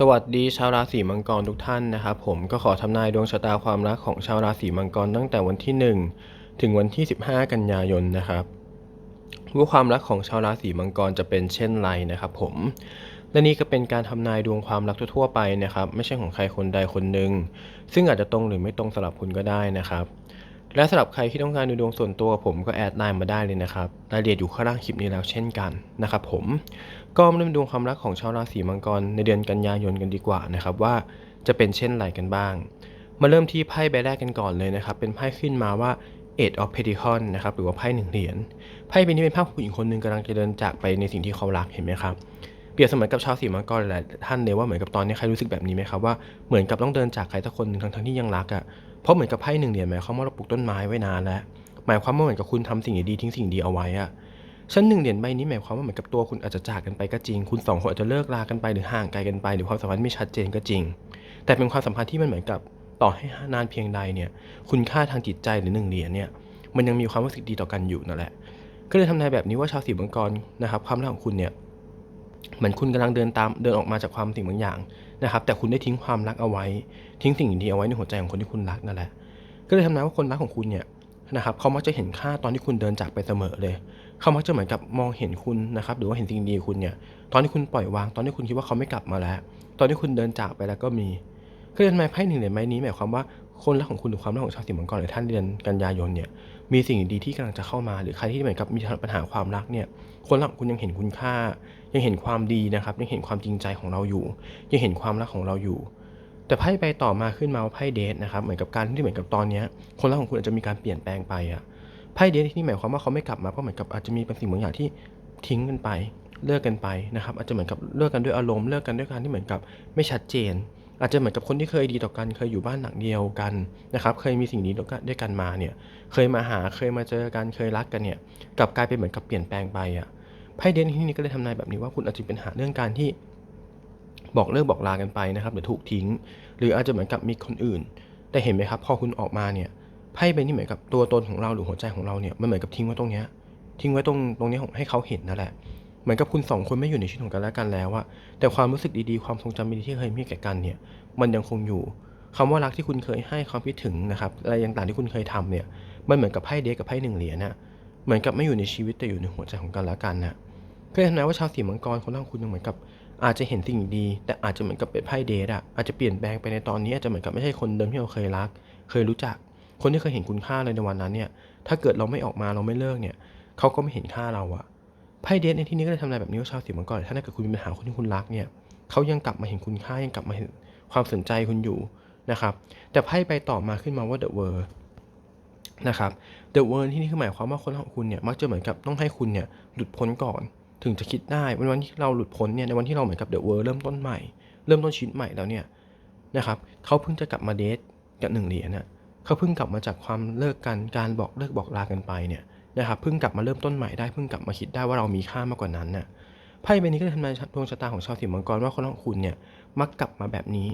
สวัสดีชาวราศีมังกรทุกท่านนะครับผมก็ขอทำนายดวงชะตาความรักของชาวราศีมังกรตั้งแต่วันที่ 1 ถึงวันที่ 15 กันยายนนะครับว่าความรักของชาวราศีมังกรจะเป็นเช่นไรนะครับผมและนี่ก็เป็นการทำนายดวงความรักทั่วๆไปนะครับ ไม่ใช่ของใครคนใดคนหนึ่งซึ่งอาจจะตรงหรือไม่ตรงสำหรับคุณก็ได้นะครับ และสำหรับใครที่ต้องการดูดวงส่วนตัวกับผมก็แอดไลน์มาได้เลยนะครับรายละเอียดอยู่ข้างล่างคลิปนี้แล้วเช่นกันนะครับผมก็มาเริ่มดวงความรักของชาวราศีมังกรในเดือนกันยายนกันดีกว่านะครับว่าจะเป็นเช่นไรกันบ้าง มาเริ่มที่ไพ่ใบแรกกันก่อนเลยนะครับเป็นไพ่ขึ้นมาว่า Eight of Pentacles นะครับหรือว่าไพ่หนึ่งเหรียญไพ่ใบนี้เป็นภาพผู้หญิงคนหนึ่งกำลังจะเดินจากไปในสิ่งที่เขารักเห็นไหมครับเปรียบเสมือนกับชาวสีมังกรหลายท่านเลยว่าเหมือนกับตอนนี้ใครรู้สึกแบบนี้ไหมครับว่าเหมือนกับต้องเดินจากใครสักคนหนึ่งทั้งที่ยังรักอะ เพราะเหมือนกับไพ่หนึ่งเหรียญหมายความว่าเราปลูกต้นไม้ไว้นานแล้ว หมายความว่าเหมือนกับคุณทำสิ่งดีทิ้งสิ่งดีเอาไว้อะชั้นหนึ่งเหรียญใบนี้หมายความว่าเหมือนกับตัวคุณอาจจะจากกันไปก็จริง คุณสองคนอาจจะเลิกลากันไปหรือห่างไกลกันไป หรือความสัมพันธ์ไม่ชัดเจนก็จริง แต่เป็นความสัมพันธ์ที่มันเหมือนกับต่อให้นานเพียงใดเนี่ย คุณค่าทางจิตใจหรือหนึ่งเหรียญเนี่ย มันยังมีความรู้สึกดีต่อกันอยู่นั่นแหละ ก็เลยทำนายแบบนี้ว่าชาวสีมังกรนะครับความรักของคุณเนี่ยเหมือนคุณกำลังเดินตามเดินออกมาจากความสิ่งบางอย่างนะครับ แต่คุณได้ทิ้งความรักเอาไว้ ทิ้งสิ่งดีๆเอาไว้ในหัวใจของคนที่คุณรักนั่นแหละ ก็เลยทำนายว่าคนรักของคุณเนี่ยนะครับเขามักจะเห็นค่าตอนที่คุณเดินจากไปเสมอเลย เขามักจะเหมือนกับมองเห็นคุณนะครับ หรือว่าเห็นสิ่งดีคุณเนี่ย ตอนที่คุณปล่อยวาง ตอนที่คุณคิดว่าเขาไม่กลับมาแล้ว ตอนที่คุณเดินจากไปแล้วก็มีก็เลยทำนายไพ่หนึ่งเหรียญไม้นี้หมายความว่าคนรักของคุณหรือความรักของชาวสิงห์มังกรหรือท่านเดือนกันยายนเนี่ย มีสิ่งดีที่กำลังจะเข้ามา หรือใครที่เหมือนกับมีปัญหาความรักเนี่ย คนรักคุณยังเห็นคุณค่า ยังเห็นความดีนะครับ ยังเห็นความจริงใจของเราอยู่ ยังเห็นความรักของเราอยู่ แต่ไพ่ใบต่อมาขึ้นมาว่าไพ่เดทนะครับเหมือนกับการที่เหมือนกับตอนนี้คนรักของคุณอาจจะมีการเปลี่ยนแปลงไปอะไพ่เดทที่นี่หมายความว่าเขาไม่กลับมาเพราะเหมือนกับอาจจะมีเป็นสิ่งบางอย่างที่ทิ้งกันไป เลิกกันไปนะครับอาจจะเหมือนกับเลิกกันด้วยอารมณ์เลิกกันด้วยการที่เหมือนกับไม่ชัดเจน อาจจะเหมือนกับคนที่เคยดีต่อกันเคยอยู่บ้านหลังเดียวกันนะครับเคยมีสิ่งดีด้วยกันมาเนี่ยเคยมาหาเคยมาเจอกันเคยรักกันเนี่ยกลับกลายเป็นเหมือนกับเปลี่ยนแปลงไปอะไพ่เดนที่นี่ก็เลยทำนายแบบนี้ว่าคุณอาจจะเป็นหาเรื่องการที่ บอกเลิกบอกลากันไปนะครับหรือถูกทิ้ง หรืออาจจะเหมือนกับมีคนอื่น แต่เห็นไหมครับพอคุณออกมาเนี่ยไพ่ใบนี้เหมือนกับตัวตนของเราหรือหัวใจของเราเนี่ยมันเหมือนกับทิ้งไว้ตรงเนี้ยทิ้งไว้ตรงตรงนี้ให้เขาเห็นนั่นแหละเหมือนกับคุณสองคนไม่อยู่ในชีวิตของกันและกันแล้วอะแต่ความรู้สึกดีๆ ความทรงจำดีๆที่เคยมีแก่กันเนี่ย มันยังคงอยู่คำว่ารักที่คุณเคยให้ความคิดถึงนะครับ อะไรต่างๆที่คุณเคยทำเนี่ย มันเหมือนกับไพ่เด็กกับไพ่หนึ่งเหรียญนะเหมือนกับไม่อยู่ในชีวิตแต่อยู่ในหัวใจของกันและกันนะ ก็เห็นนะว่าชาวสีมังกรคนรักคุณยังเหมือนกับ อาจจะเห็นสิ่งดี แต่อาจจะเหมือนกับเป็นไพ่เดทอะอาจจะเปลี่ยนแปลงไปในตอนนี้อาจจะเหมือนกับไม่ใช่คนเดิมที่เราเคยรัก เคยรู้จัก คนที่เคยเห็นคุณค่าเลยในวันนั้นเนี่ย ถ้าเกิดเราไม่ออกมาเราไม่เลิกเนี่ยเขาก็ไม่เห็นค่าเราอะไพ่เดทในที่นี้ก็เลยทำนายแบบนี้ว่าชาวสีมังกรถ้าเกิดคุณมีปัญหาคนที่คุณรักเนี่ยเขายังกลับมาเห็นคุณค่ายังกลับมาเห็นความสนใจคุณอยู่นะครับแต่ไพ่ไปต่อมาขึ้นมาว่า The World นะครับ The World ที่นี่คือหมายความว่าคนของคุณเนี่ยมักจะเหมือนกับต้องให้คุณเนี่ยหลุดพ้นก่อน ถึงจะคิดได้วันวันที่เราหลุดพ้นเนี่ยในวันที่เราเหมือนกับ The World เริ่มต้นใหม่ เริ่มต้นชีวิตใหม่แล้วเนี่ยนะครับเขาเพิ่งจะกลับมาเดทกับหนึ่งเหรียญน่ะเขาเพิ่งกลับมาจากความเลิกกันการบอกเลิกบอกลากันไปเนี่ยนะครับเพิ่งกลับมาเริ่มต้นใหม่ได้เพิ่งกลับมาคิดได้ว่าเรามีค่ามากกว่านั้นน่ะไพ่ใบนี้ก็เลยทำนายดวงชะตาของชาวสิงห์มังกรว่าคนของคุณเนี่ยมักกลับมาแบบนี้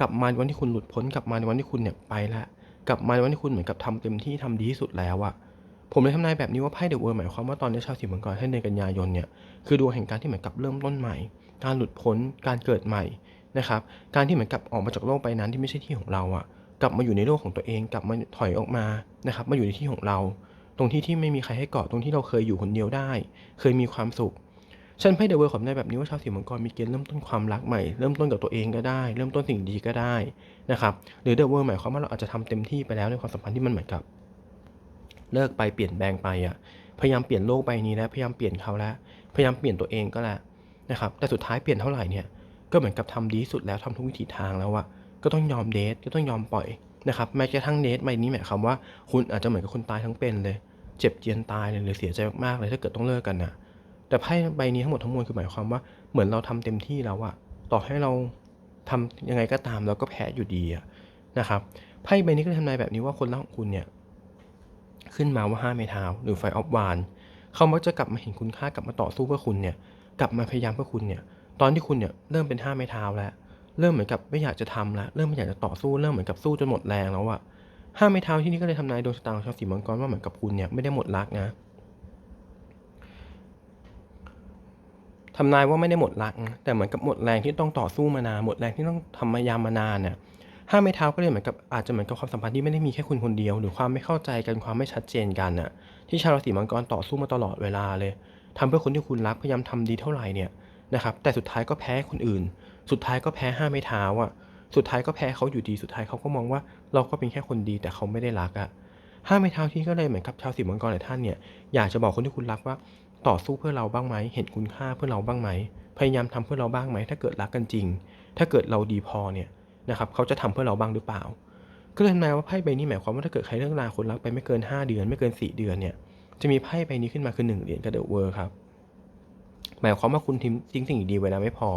กลับมาในวันที่คุณหลุดพ้นกลับมาในวันที่คุณเนี่ยไปละกลับมาในวันที่คุณเหมือนกับทำเต็มที่ทำดีที่สุดแล้วอะ ผมเลยทำนายแบบนี้ว่าไพ่เดอะเวิร์หมายความว่าตอนนี้ชาวสิงห์มังกรให้ในกันยายนเนี่ยคือดวงแห่งการที่เหมือนกับเริ่มต้นใหม่ การหลุดพ้นการเกิดใหม่นะครับการที่เหมือนกับออกมาจากโลกใบนั้นที่ไม่ใช่ที่ของเราอะกลับมาอยู่ในโลกของตัวเองกลับมาถอยออกมานะครับมาอยู่ในที่ของเรา ตรงที่ที่ไม่มีใครให้เกาะตรงที่เราเคยอยู่คนเดียวได้ เคยมีความสุขฉันไพ่เดอะเวิร์ขอได้แบบนี้ว่าชาวสิงห์มังกรมีเกณฑ์เริ่มต้นความรักใหม่ เริ่มต้นกับตัวเองก็ได้ เริ่มต้นสิ่งดีก็ได้นะครับหรือเดอะเวิร์หมายความว่าเราอาจจะทำเต็มที่ไปแล้วในความสัมพันธ์ที่มันเหมือนกับ เลิกไปเปลี่ยนแปลงไปอะพยายามเปลี่ยนโลกใบนี้แล้วพยายามเปลี่ยนเขาแล้วพยายามเปลี่ยนตัวเองก็แล้วนะครับแต่สุดท้ายเปลี่ยนเท่าไหร่เนี่ยก็เหมือนกับทำดีสุดแล้วทำทุกวิถีทางแล้วอะก็ต้องยอมเดทก็ต้องยอมปล่อยนะครับแม้กระทั่งเดทใบนี้หมายความว่าคุณอาจจะเหมือนกับคนตายทั้งเป็นเลย เจ็บเจียนตายเลยหรือเสียใจมากๆเลยถ้าเกิดต้องเลิกกันนะแต่ไพ่ใบนี้ทั้งหมดทั้งมวลคือหมายความว่าเหมือนเราทำเต็มที่แล้วอะต่อให้เราทำยังไงก็ตามเราก็แพ้อยู่ดีอะนะครับไพ่ใบนี้ก็ทำนายแบบนี้ว่าคนรักของคุณเนี่ย ขึ้นมาว่าห้าเมทาวหรือไฟออฟวานเขามักจะกลับมาเห็นคุณค่ากลับมาต่อสู้เพื่อคุณเนี่ยกลับมาพยายามเพื่อคุณเนี่ยตอนที่คุณเนี่ยเริ่มเป็นห้าเมทาวแล้ว เริ่มเหมือนกับไม่อยากจะทำแล้วเริ่มไม่อยากจะต่อสู้เริ่มเหมือนกับสู้จนหมดแรงแล้วอะห้าไม้เท้าที่นี่ก็เลยทำนายดวงชะตาของชาวสีมังกรว่าเหมือนกับคุณเนี่ยไม่ได้หมดรักนะทำนายว่าไม่ได้หมดรักนะแต่เหมือนกับหมดแรงที่ต้องต่อสู้มานานหมดแรงที่ต้องทำมายามมานานเนี่ย ห้ามไม้เท้าก็เลยเหมือนกับอาจจะเหมือนกับความสัมพันธ์ที่ไม่ได้มีแค่คุณคนเดียว หรือความไม่เข้าใจกันความไม่ชัดเจนกันน่ะที่ชาวราศีมังกรต่อสู้มาตลอดเวลาเลยทำเพื่อคนที่คุณรักพยายามทำดีเท่าไหร่เนี่ยนะครับแต่สุดท้ายก็แพ้คนอื่น สุดท้ายก็แพ้ห้ามไม้เท้าอะสุดท้ายก็แพ้เขาอยู่ดีสุดท้ายเขาก็มองว่าเราก็เป็นแค่คนดีแต่เขาไม่ได้รักอะห้ามไม้เท้าที่ก็เลยเหมือนกับชาวสีมังกรหลายท่านเนี่ยอยากจะบอกคนที่คุณรักว่าต่อสู้เพื่อเราบ้างไหมเห็นคุณค่าเพื่อเราบ้างไหมพยายามทำเพื่อเราบ้างไหมถ้าเกิดรักกันจริง ถ้าเกิดเราดีพอเนี่ย นะครับเขาจะทำเพื่อเราบ้างหรือเปล่า ก็เลยทำนายว่าไพ่ใบนี้หมายความว่าถ้าเกิดใครเลิกลาคนรักไปไม่เกิน 5 เดือน ไม่เกิน 4 เดือนเนี่ยจะมีไพ่ใบนี้ขึ้นมาคือ1เหรียญกับเดอะเวอร์ครับหมายความว่าคุณทิ้งทิ้งสิ่งดีไว้แล้วไม่พอ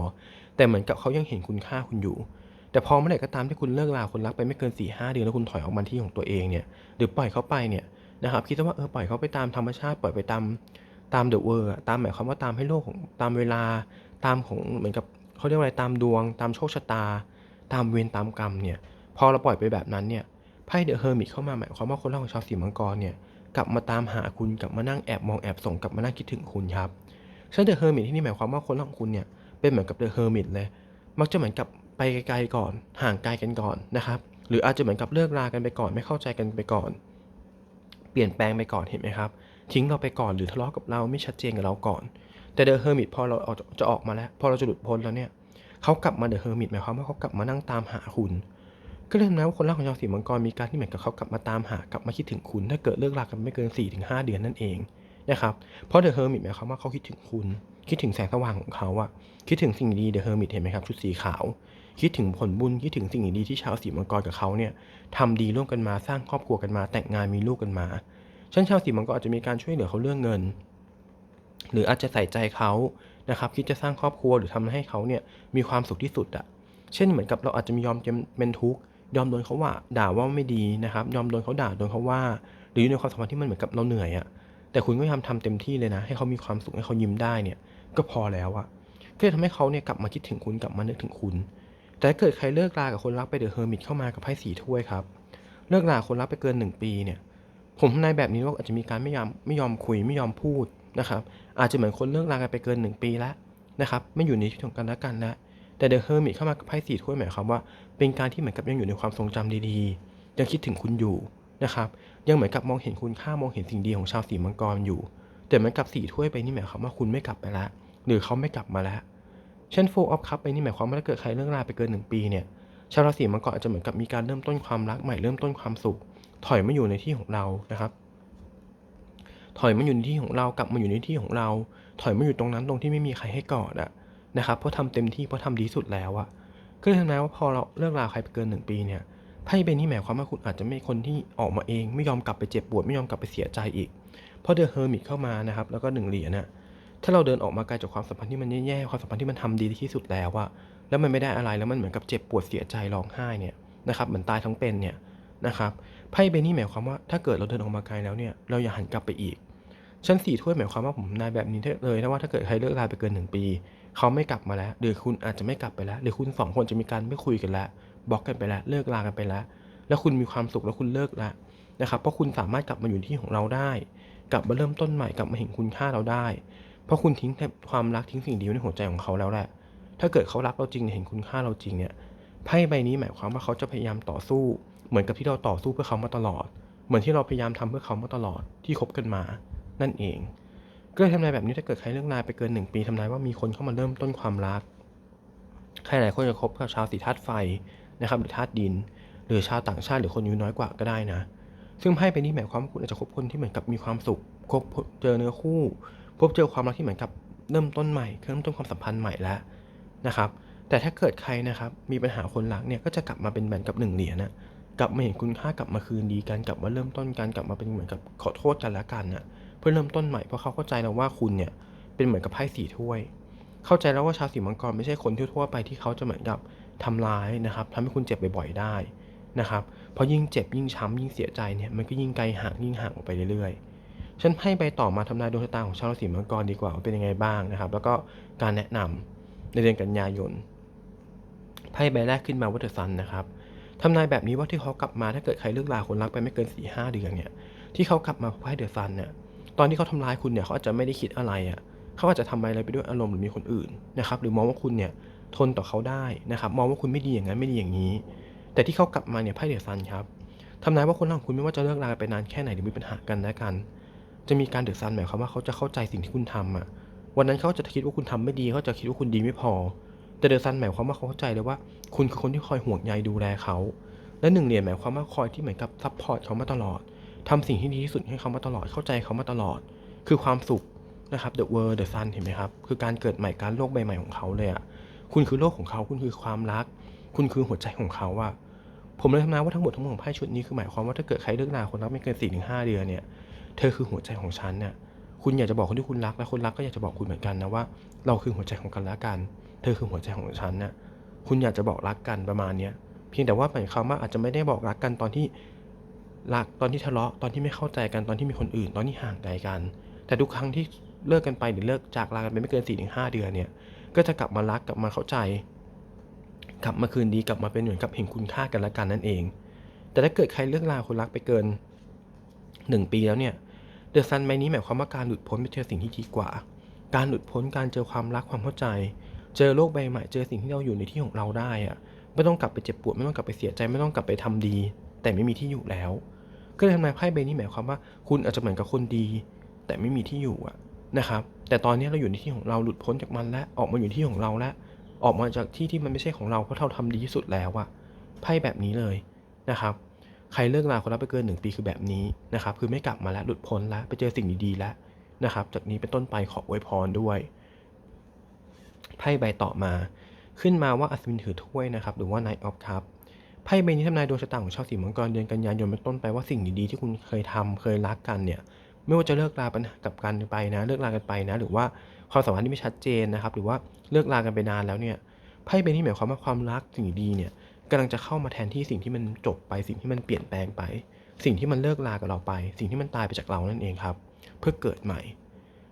แต่เหมือนกับเขายังเห็นคุณค่าคุณอยู่ แต่พอเมื่อไหร่ก็ตามที่คุณเลิกลาคนรักไปไม่เกิน4ี่ห้าเดือนแล้วคุณถอยออกมาที่ของตัวเองเนี่ยหรือปล่อยเขาไปเนี่ยนะครับคิดว่าเออปล่อยเขาไปตามธรรมชาติปล่อยไปตามตามเดอะเวอร์ตามหมายความว่าตามให้โลกของตามเวลาตามของเหมือนกับเขาเรียกว่าอะไรตามดวง ตามโชคชะตา ตามเวรตามกรรมเนี่ยพอเราปล่อยไปแบบนั้นเนี่ยไพ่เดอะเฮอร์มิตเข้ามาหมายความว่าคนรักของชาวสีมังกรเนี่ยกลับมาตามหาคุณกลับมานั่งแอบมองแอบส่งกลับมานั่งคิดถึงคุณครับฉะนั้นเดอะเฮอร์มิตที่นี่หมายความว่าคนรักของคุณเนี่ยเป็นเหมือนกับเดอะเฮอร์มิตเลย มักจะเหมือนกับไปไกลๆก่อน ห่างไกลกันก่อนนะครับหรืออาจจะเหมือนกับเลิกรากันไปก่อนไม่เข้าใจกันไปก่อน เปลี่ยนแปลงไปก่อนเห็นไหมครับ ทิ้งเราไปก่อนหรือทะเลาะกับเราไม่ชัดเจนกับเราก่อน แต่เดอะเฮอร์มิตพอเราจะออกมาแล้ว พอเราจะหลุดพ้นแล้วเนี่ย เขากลับมาเดอะเฮอร์มิตหมายความว่าเขากลับมานั่งตามหาคุณ ก็เลยทำให้ว่าคนรักของชาวสีมังกรมีการที่เหมือนกับเขากลับมาตามหากลับมาคิดถึงคุณ ถ้าเกิดเลิกรากันไม่เกิน 4-5 เดือนนั่นเองนะครับเพราะเดอะเฮอร์มิตหมายความว่าเขาคิดถึงคุณ คิดถึงแสงสว่างของเขาอะคิดถึงสิ่งดีเดอะเฮอร์มิตเห็นไหมครับชุดสีขาว คิดถึงผลบุญคิดถึงสิ่งดีที่ชาวสีมังกรกับเขาเนี่ยทำดีร่วมกันมาสร้างครอบครัวกันมา แต่งงานมีลูกกันมาฉันชาวสีมังกรอาจจะมีการช่วยเหลือเขาเรื่องเงิน หรืออาจจะใส่ใจเขา นะครับคิดจะสร้างครอบครัวหรือทำให้เขาเนี่ยมีความสุขที่สุดอะเช่นเหมือนกับเราอาจจะมียอมเป็นทุกข์ยอมโดนเขาว่าด่าว่าไม่ดีนะครับ ยอมโดนเขาด่าโดนเขาว่า หรืออยู่ในความสัมพันธ์ที่มันเหมือนกับเราเหนื่อยอะแต่คุณก็พยายามทำเต็มที่เลยนะ ให้เขามีความสุขให้เขายิ้มได้เนี่ย ก็พอแล้วอะก็จะทำให้เขาเนี่ยกลับมาคิดถึงคุณกลับมานึกถึงคุณ แต่ถ้าเกิดใครเลิกรากับคนรักไปเดอะเฮอร์มิตเข้ามากับไพ่สีถ้วยครับเลิกราคนรักไปเกินหนึ่งปีเนี่ย ผมทำนายแบบนี้ว่าอาจจะมีการไม่ยอมไม่ยอมคุยไม่ยอมพูด นะครับอาจจะเหมือนคนเลิกรากันไปเกินหนึ่งปีแล้วนะครับไม่อยู่ในชีวิตของกันและกันแล้วแต่เดอะเฮอร์มิตเข้ามาไพ่สีถ้วยหมายความว่า เป็นการที่เหมือนกับยังอยู่ในความทรงจำดีๆ ยังคิดถึงคุณอยู่นะครับยังเหมือนกับมองเห็นคุณค่ามองเห็นสิ่งดีของชาวสีมังกรอยู่ แต่เหมือนกับสี่ถ้วยไปนี่หมายความว่าคุณไม่กลับไปแล้วหรือเขาไม่กลับมาแล้วเช่นโฟออฟคัพไปนี่หมายความว่าถ้าเกิดใครเลิกราไปเกินหนึ่งปีเนี่ยชาวราศีมังกรอาจจะเหมือนกับมีการเริ่มต้นความรักใหม่เริ่มต้นความสุข ถอยมาอยู่ในที่ของเรานะครับ ถอยมาอยู่ในที่ของเรากลับมาอยู่ในที่ของเรา ถอยมาอยู่ตรงนั้นตรงที่ไม่มีใครให้กอดอะนะครับเพราะทำเต็มที่เพราะทำดีสุดแล้วอะก็เลยทำนายว่าพอเราเลิกราใครไปเกินหนึ่งปีเนี่ยไพ่ใบนี้หมายความว่าคุณอาจจะไม่คนที่ออกมาเอง ไม่ยอมกลับไปเจ็บปวดไม่ยอมกลับไปเสียใจอีกเพราะเดอะเฮอร์มิตเข้ามานะครับแล้วก็หนึ่งเหรียญนะถ้าเราเดินออกมาไกลจากความสัมพันธ์ที่มันแย่ๆความสัมพันธ์ที่มันทำดีที่สุดแล้วอะแล้วมันไม่ได้อะไรแล้วมันเหมือนกับเจ็บปวดเสียใจร้องไห้เนี่ยนะครับเหมือนตายทั้งเป็นเนี่ยนะครับไพ่ใบนี้หมายความว่าถ้าเกิดเราเดินออกมาไกลแล้วเนี่ยเราอย่าหันกลับไปอีก ชั้นสี่ถ้วยหมายความว่าผมนายแบบนี้เลยนะว่าถ้าเกิดใครเลิกลาไปเกินหนึ่งปี เขาไม่กลับมาแล้ว หรือคุณอาจจะไม่กลับไปแล้ว หรือคุณสองคนจะมีการไม่คุยกันแล้วบล็อกกันไปแล้ว เลิกลากันไปแล้ว แล้วคุณมีความสุขแล้วคุณเลิกแล้วนะครับเพราะคุณสามารถกลับมาอยู่ที่ของเราได้ กลับมาเริ่มต้นใหม่กลับมาเห็นคุณค่าเราได้ เพราะคุณทิ้งความรักทิ้งสิ่งดีในหัวใจของเขาแล้วแหละถ้าเกิดเขารักเราจริงเห็นคุณค่าเราจริงเนี่ยไพ่ใบนี้หมายความว่าเขาจะพยายามต่อสู้ เหมือนกับที่เราต่อสู้เพื่อเขามาตลอด เหมือนที่เราพยายามทำเพื่อเขามาตลอดที่คบกันมา นั่นเอง ก็เลยทำนายแบบนี้ถ้าเกิดใครเลิกนายไปเกินหนึ่งปีทำนายว่ามีคนเข้ามาเริ่มต้นความรัก ใครหลายคนจะคบกับชาวสีธาตุไฟนะครับหรือธาตุดิน หรือชาวต่างชาติหรือคนอายุน้อยกว่าก็ได้นะ ซึ่งไพ่ไปนี้หมายความว่าคุณอาจจะคบคนที่เหมือนกับมีความสุขคบเจอเนื้อคู่ พบเจอความรักที่เหมือนกับเริ่มต้นใหม่เริ่มต้นความสัมพันธ์ใหม่แล้วนะครับแต่ถ้าเกิดใครนะครับมีปัญหาคนรักเนี่ยก็จะกลับมาเป็นเหมือนกับหนึ่งเหรียญนะกลับมาเห็นคุณค่ากลับมาคืนดีกันกลับมาเริ่มต้นกันกลับมาเป็นเหมือนกับขอโทษกันแล้วกันนะ พื่อเริ่มต้นใหม่เพราะเขาเข้าใจแล้วว่าคุณเนี่ยเป็นเหมือนกับไพ่สีถ้วย เข้าใจแล้วว่าชาวสีมังกรไม่ใช่คนทั่วๆไปที่เขาจะเหมือนกับทำร้ายนะครับทำให้คุณเจ็บบ่อยๆได้นะครับเพราะยิ่งเจ็บยิ่งช้ำยิ่งเสียใจเนี่ยมันก็ยิ่งไกลห่างยิ่งห่างออกไปเรื่อยๆ ฉันให้ไปต่อมาทำนายดวงชะตาของชาวราศีมังกรดีกว่าว่าเป็นยังไงบ้างนะครับ แล้วก็การแนะนำในเดือนกันยายนไพ่ใบแรกขึ้นมาวัตซันนะครับทำนายแบบนี้ว่าที่เขากลับมาถ้าเกิดใครเลิกลาคนรักไปไม่เกิน4ี่ห้าเดือนเนี่ยที่เขากลับมาไพ่เดอะซันเนี่ย ตอนที่เขาทำร้ายคุณเนี่ยเขาอาจจะไม่ได้คิดอะไรอะ่ะเขาอาจจะทำอะไรไปด้วยอารมณ์หรือมีคนอื่นนะครับหรือมองว่าคุณเนี่ยทนต่อเขาได้นะครับมองว่าคุณไม่ดีอย่างนั้นไม่ดีอย่างนี้ แต่ที่เขากลับมาเนี่ยไพ่เดอะซันครับทำนายว่าคนรักของคุณไม่ว่าจะเลิกลาไปนานแค่ไหนหรือมีปัญหากันและกัน จะมีการเดือดซันหมายความว่าเขาจะเข้าใจสิ่งที่คุณทำอะวันนั้นเขาจะคิดว่าคุณทำไม่ดีเขาจะคิดว่าคุณดีไม่พอ แต่เดือดซันหมายความว่าเขาเข้าใจเลยว่า คุณคือคนที่คอยห่วงใยดูแลเขาและหนึ่งเหรียญหมายความว่าคอยที่เหมือนกับซัพพอร์ตเขามาตลอด ทำสิ่งที่ดีที่สุดให้เขามาตลอด เข้าใจเขามาตลอด คือความสุขนะครับ the world the sun เห็นไหมครับ คือการเกิดใหม่การโลกใบใหม่ของเขาเลยอะ คุณคือโลกของเขา คุณคือความรัก คุณคือหัวใจของเขาอะ ผมเลยทำนายว่าทั้งหมดทั้งมวลของไพ่ชุดนี้คือหมายความว่าถ้าเกิดใครเลิกลาคนรักไม่เกิน4ี่ถึงหเดือนเนี่ย เธอคือหัวใจของฉันเนี่ย คุณอยากจะบอกคนที่คุณรักและคนรักก็อยากจะบอกคุณเหมือนกันนะว่า เราคือหัวใจของกันและกัน เธอคือหัวใจของฉันเนี่ยคุณอยากจะบอกรักกันประมาณเนี้ยเพียงแต่ว่าหมายความว่าอาจจะไม่ได้บอกรักกันตอนที่ รักตอนที่ทะเลาะตอนที่ไม่เข้าใจกันตอนที่มีคนอื่น ตอนที่ห่างไกลกัน แต่ทุกครั้งที่เลิกกันไปหรือเลิกจากลากันไปไม่เกิน4ี่ถึงหเดือนเนี่ย ก็จะกลับมารักกลับมาเข้าใจ กลับมาคืนดีกลับมาเป็นเหมือนกับเห็นคุณค่ากันและกันนั่นเอง แต่ถ้าเกิดใครเลิกลาคนรักไปเกินหนึ่งปีแล้วเนี่ยเดอะซันใบนี้หมายความว่าการหลุดพ้นไปเจอสิ่งที่ดีกว่า การหลุดพ้นการเจอความรักความเข้าใจ เจอโลกใบใหม่เจอสิ่งที่เราอยู่ในที่ของเราได้อะไม่ต้องกลับไปเจ็บปวดไม่ต้องกลับไปเสียใจไม่ต้องกลับไปทำดี แต่ไม่มีที่อยู่แล้ว ก็เลยทำนายไพ่ใบนี้หมายความว่า คุณอาจจะเหมือนกับคนดี แต่ไม่มีที่อยู่อะนะครับ แต่ตอนนี้เราอยู่ในที่ของเราหลุดพ้นจากมันและออกมาอยู่ที่ของเราแล้วออกมาจากที่ที่มันไม่ใช่ของเราเพราะเราทำดีที่สุดแล้วอะไพ่แบบนี้เลยนะครับ ใครเลิกลาคนรักไปเกินหนึ่งปีคือแบบนี้นะครับ คือไม่กลับมาแล้วหลุดพ้นแล้วไปเจอสิ่งดีๆแล้วนะครับ จากนี้เป็นต้นไปขออวยพรด้วยไพ่ใบต่อมา ขึ้นมาว่าอัศวินถือถ้วยนะครับ หรือว่า Knight of Cup ไพ่ใบนี้ทำนายดวงชะตาของชาวสีมังกรเดือนกันยายนเป็นต้นไปว่าสิ่งดีๆที่คุณเคยทำเคยรักกันเนี่ยไม่ว่าจะเลิกลาปัญหากับกันไปนะ เลิกลากันไปนะ หรือว่าความสัมพันธ์ที่ไม่ชัดเจนนะครับ หรือว่าเลิกลากันไปนานแล้วเนี่ยไพ่ใบนี้หมายความว่าความรักสิ่งดีเนี่ยกำลังจะเข้ามาแทนที่สิ่งที่มันจบไป สิ่งที่มันเปลี่ยนแปลงไป สิ่งที่มันเลิกลากับเราไป สิ่งที่มันตายไปจากเรานั่นเองครับ เพื่อเกิดใหม่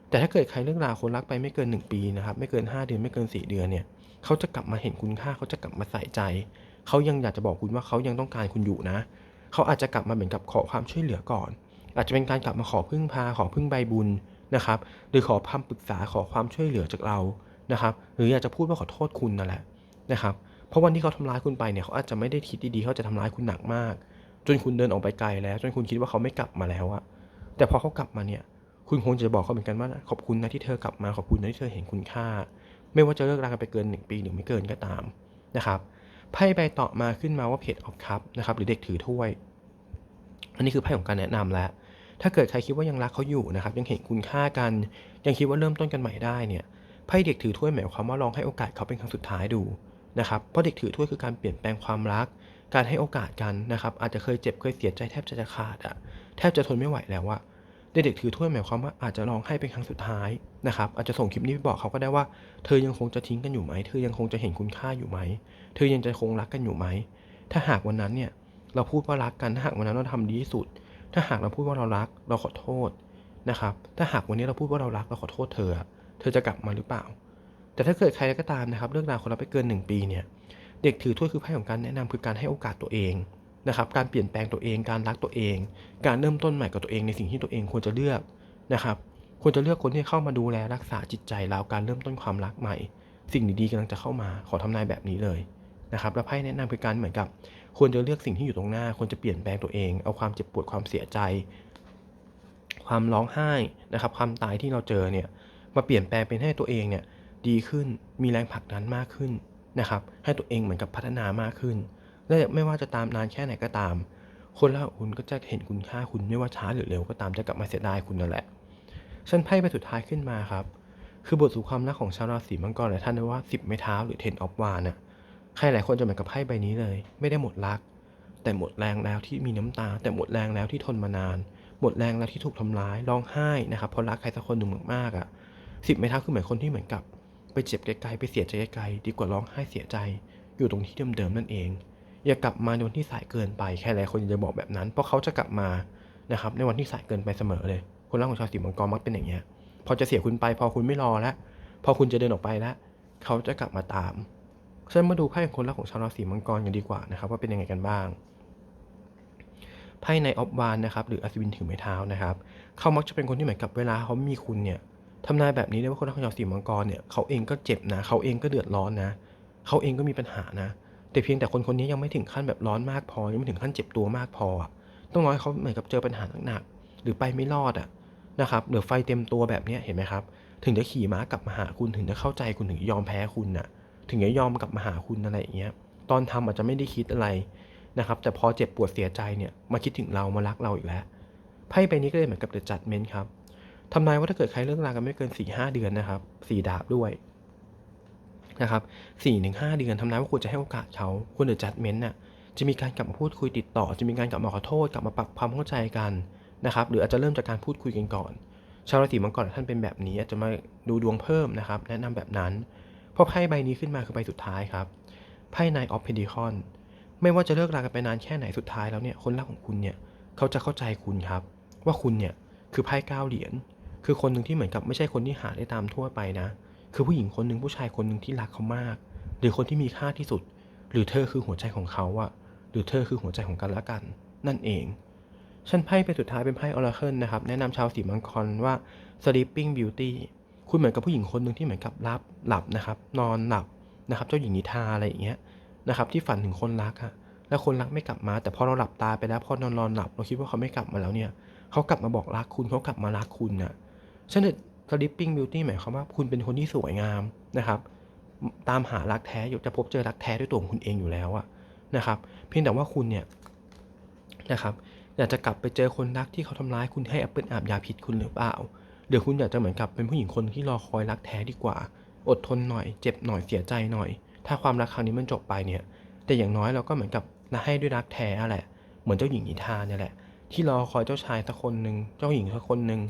แต่ถ้าเกิดใครเลิกลาคนรักไปไม่เกิน 1 ปีนะครับ ไม่เกิน 5 เดือนไม่เกิน 4 เดือนเนี่ยเขาจะกลับมาเห็นคุณค่าเขาจะกลับมาใส่ใจ เขายังอยากจะบอกคุณว่าเขายังต้องการคุณอยู่นะ เขาอาจจะกลับมาเหมือนกับขอความช่วยเหลือก่อน อาจจะเป็นการกลับมาขอพึ่งพาขอพึ่งใบบุญนะครับ หรือขอคำปรึกษาขอความช่วยเหลือจากเรานะครับ หรืออยากจะพูดว่าขอโทษคุณนั่นแหละนะครับ เพราะวันที่เขาทำร้ายคุณไปเนี่ยเขาอาจจะไม่ได้คิดดีๆเขาจะทำร้ายคุณหนักมาก จนคุณเดินออกไปไกลแล้ว จนคุณคิดว่าเขาไม่กลับมาแล้วอะแต่พอเขากลับมาเนี่ย คุณคงจะบอกเขาเหมือนกันว่าขอบคุณนะที่เธอกลับมาขอบคุณนะที่เธอเห็นคุณค่า ไม่ว่าจะเลิกรากันไปเกิน1ปีหรือไม่เกินก็ตามนะครับ ไพ่ใบต่อมาขึ้นมาว่าเพจออฟคัพนะครับหรือเด็กถือถ้วย อันนี้คือไพ่ของการแนะนำแล้ว ถ้าเกิดใครคิดว่ายังรักเขาอยู่นะครับ ยังเห็นคุณค่ากัน ยังคิดว่าเริ่มต้นกันใหม่ได้เนี่ยไพ่เด็กถือถ้วยหมายความว่าลองให้โอกาสเขาเป็นครั้งสุดท้ายดูนะครับเพราะเด็กถือถ้วยคือการเปลี่ยนแปลงความรัก การให้โอกาสกันนะครับ อาจจะเคยเจ็บเคยเสียใจแทบจะจะขาดอะแทบจะทนไม่ไหวแล้วอะ เด็กๆถือถ้วยหมายความว่าอาจจะลองให้เป็นครั้งสุดท้ายนะครับอาจจะส่งคลิปนี้ไปบอกเขาก็ได้ว่า เธอยังคงจะทิ้งกันอยู่ไหม เธอยังคงจะเห็นคุณค่าอยู่ไหม เธอยังจะคงรักกันอยู่ไหม ถ้าหากวันนั้นเนี่ยเราพูดว่ารักกันถ้าหากวันนั้นเราทำดีที่สุด ถ้าหากเราพูดว่าเรารักเราขอโทษนะครับ ถ้าหากวันนี้เราพูดว่าเรารักเราขอโทษเธอ เธอจะกลับมาหรือเปล่า แต่ถ้าเกิดใครก็ตามนะครับเลิกราวคนเราไปเกิน 1 ปีเนี่ยเด็กถือถ้วยคือไพ่ของการแนะนำคือการให้โอกาสตัวเอง นะครับการเปลี่ยนแปลงตัวเองการรักตัวเอง การเริ่มต้นใหม่กับตัวเองในสิ่งที่ตัวเองควรจะเลือกนะครับควรจะเลือกคนที่เข้ามาดูแลรักษาจิตใจเราการเริ่มต้นความรักใหม่ สิ่งดีๆกำลังจะเข้ามาขอทำนายแบบนี้เลยนะครับและไพ่แนะนำคือการเหมือนกับ ควรจะเลือกสิ่งที่อยู่ตรงหน้า ควรจะเปลี่ยนแปลงตัวเอง เอาความเจ็บปวดความเสียใจ ความร้องไห้นะครับ ความตายที่เราเจอเนี่ยมาเปลี่ยนแปลงเป็นให้ตัวเองเนี่ยดีขึ้นมีแรงผลักดันมากขึ้นนะครับ ให้ตัวเองเหมือนกับพัฒนามากขึ้น และไม่ว่าจะตามนานแค่ไหนก็ตาม คนละคุณก็จะเห็นคุณค่าคุณไม่ว่าช้าหรือเร็วก็ตามจะกลับมาเสียดายคุณนั่นแหละฉันไพ่ไปสุดท้ายขึ้นมาครับ คือบทสู่ความรักของชาวราศีมังกรหลายท่านเรียกว่าสิบไม้เท้าหรือเทนออฟวานน่ะใครหลายคนจะเหมือนกับไพ่ใบนี้เลย ไม่ได้หมดรัก แต่หมดแรงแล้วที่มีน้ำตา แต่หมดแรงแล้วที่ทนมานาน หมดแรงแล้วที่ถูกทำร้ายร้องไห้นะครับเพราะรักใครสักคนหนึ่งมากๆอะสิบไม้เท้าคือเหมือนคนที่เหมือนกับ ไปเจ็บไกลๆไปเสียใจไกลๆดีกว่าร้องไห้เสียใจ อยู่ตรงที่เดิมๆนั่นเอง อย่ากลับมาในวันที่สายเกินไปแค่หลายคนจะบอกแบบนั้น เพราะเขาจะกลับมานะครับในวันที่สายเกินไปเสมอเลย คนรักของชาวสีมังกรมักเป็นอย่างเงี้ยพอจะเสียคุณไป พอคุณไม่รอแล้วพอคุณจะเดินออกไปแล้วเขาจะกลับมาตามฉันมาดูไพ่ของคนรักของชาวราศีมังกรกันดีกว่านะครับ ว่าเป็นยังไงกันบ้างไพ่ในออฟวานนะครับหรืออัศวินถือไม้เท้านะครับเขามักจะเป็นคนที่เหมือนกับเวลาเขามีคุณเนี่ยทำนายแบบนี้เลยว่าคนรักของชาวสีมังกรเนี่ยเขาเองก็เจ็บนะเขาเองก็เดือดร้อนนะเขาเองก็มีปัญหานะ แต่เพียงแต่คนคนนี้ยังไม่ถึงขั้นแบบร้อนมากพอยังไม่ถึงขั้นเจ็บตัวมากพอ ต้องรอให้เขาเหมือนกับเจอปัญหาหนักๆหรือไปไม่รอดอะนะครับหรือไฟเต็มตัวแบบนี้เห็นไหมครับ ถึงจะขี่ม้ากลับมาหาคุณถึงจะเข้าใจคุณถึงยอมแพ้คุณน่ะ ถึงจะยอมกลับมาหาคุณอะไรอย่างเงี้ย ตอนทำอาจจะไม่ได้คิดอะไรนะครับ แต่พอเจ็บปวดเสียใจเนี่ยมาคิดถึงเรามารักเราอีกแล้วไพ่ใบนี้ก็เลยเหมือนกับเดอะจัดเมนครับทำนายว่าถ้าเกิดใครเลิกรากันไม่เกิน4ี่ห้าเดือนนะครับสี่ดาบด้วย นะครับสี่ถึงห้าเดือนทำนายว่าควรจะให้โอกาสเขาควรเดอะจัดเมนต์น่ะจะมีการกลับมาพูดคุยติดต่อ จะมีการกลับมาขอโทษกลับมาปรับความเข้าใจกันนะครับหรืออาจจะเริ่มจากการพูดคุยกันก่อน ชาวราศีมังกรท่านเป็นแบบนี้อาจจะมาดูดวงเพิ่มนะครับ แนะนำแบบนั้นเพราะไพ่ใบนี้ขึ้นมาคือใบสุดท้ายครับไพ่นายออฟเพนดิคอนไม่ว่าจะเลิกรากันไปนานแค่ไหนสุดท้ายแล้วเนี่ยคนรักของคุณเนี่ยเขาจะเข้าใจคุณครับ ว่าคุณเนี่ยคือไพ่เก้าเหรียญคือคนหนึ่งที่เหมือนกับไม่ใช่คนที่หาได้ตามทั่วไปนะ คือผู้หญิงคนหนึ่งผู้ชายคนหนึ่งที่รักเขามาก หรือคนที่มีค่าที่สุด หรือเธอคือหัวใจของเขาอะหรือเธอคือหัวใจของกันและกัน นั่นเอง ชั้นไพ่เป็นสุดท้ายเป็นไพ่ออราเคิลนะครับ แนะนำชาวสีมังกรว่า sleeping beauty คุณเหมือนกับผู้หญิงคนหนึ่งที่เหมือนกับรับหลับนะครับ นอนหลับนะครับ เจ้าหญิงนิทราอะไรอย่างเงี้ยนะครับที่ฝันถึงคนรักอะแล้วคนรักไม่กลับมา แต่พอเราหลับตาไปแล้วพอนอนนอนหลับเราคิดว่าเขาไม่กลับมาแล้วเนี่ยเขากลับมาบอกรักคุณเขากลับมารักคุณน่ะฉัน sleeping beauty หมายความว่าคุณเป็นคนที่สวยงามนะครับ ตามหารักแท้อยู่จะพบเจอรักแท้ด้วยตัวของคุณเองอยู่แล้วอะนะครับ เพียงแต่ว่าคุณเนี่ยนะครับอยากจะกลับไปเจอคนรักที่เขาทำร้ายคุณให้แอปเปิลอาบยาพิษคุณหรือเปล่าเดี๋ยวคุณอยากจะเหมือนกับเป็นผู้หญิงคนที่รอคอยรักแท้ดีกว่า อดทนหน่อย เจ็บหน่อยเสียใจหน่อย ถ้าความรักครั้งนี้มันจบไปเนี่ย แต่อย่างน้อยเราก็เหมือนกับให้ด้วยรักแท้แหละ เหมือนเจ้าหญิงนิทราเนี่ยแหละ ที่รอคอยเจ้าชายสักคนหนึ่งเจ้าหญิงสักคนหนึ่ง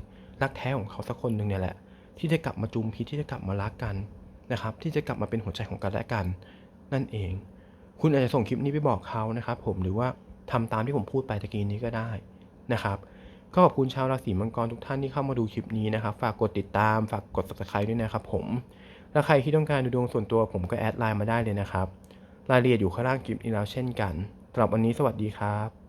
รักแท้ของเขาสักคนหนึ่งเนี่ยแหละ ที่จะกลับมาจูมพิษที่จะกลับมารักกันนะครับ ที่จะกลับมาเป็นหัวใจของกันและกัน นั่นเอง คุณอาจจะส่งคลิปนี้ไปบอกเขานะครับผมหรือว่าทำตามที่ผมพูดไปตะกี้นี้ก็ได้นะครับก็ขอบคุณชาวราศีมังกรทุกท่านที่เข้ามาดูคลิปนี้นะครับ ฝากกดติดตาม ฝากกด subscribe ด้วยนะครับผมและใครที่ต้องการดูดวงส่วนตัวผมก็แอดไลน์มาได้เลยนะครับ รายละเอียดอยู่ข้างล่างคลิปนี้แล้วเช่นกันสำหรับวันนี้สวัสดีครับ